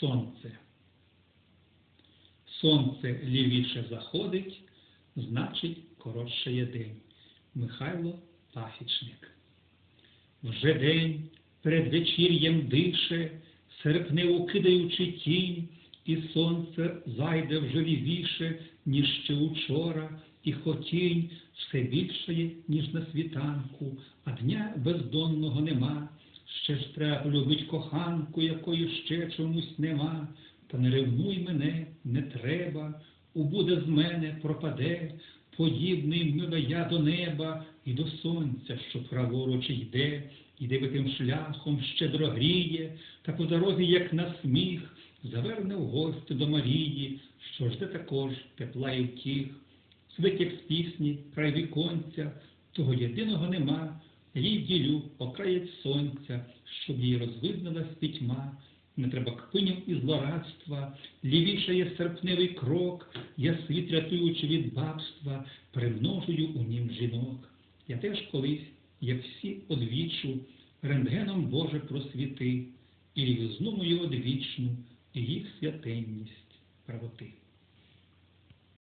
сонце. Сонце лівіше заходить, значить коротше є день. Михайло Пасічник. Вже день перед вечір'ям дише, серпневу кидаючи тінь, і сонце зайде вже лівіше, ніж ще учора, і хотінь все більшає, ніж на світанку, а дня бездонного нема. Ще ж треба полюбить коханку, якої ще чомусь нема. Та не ревнуй мене, не треба, убуде з мене, пропаде, подібний мило я до неба і до сонця, що праворуч йде, і дивитим шляхом щедро гріє, та по дорозі, як на сміх, заверне в гості до Марії, що жде також тепла і втіх. Сидить, як з пісні, край віконця, того єдиного нема, їй ділю окраєць сонця, щоб їй розвиднилась пітьма. Не треба кпинів і злорадства, лівіше є серпневий крок, я світ рятуючи від бабства, примножую у нім жінок. Я теж колись, як всі одвічу, рентгеном Боже просвіти, і рівізну мою одвічну, і їх святенність правоти.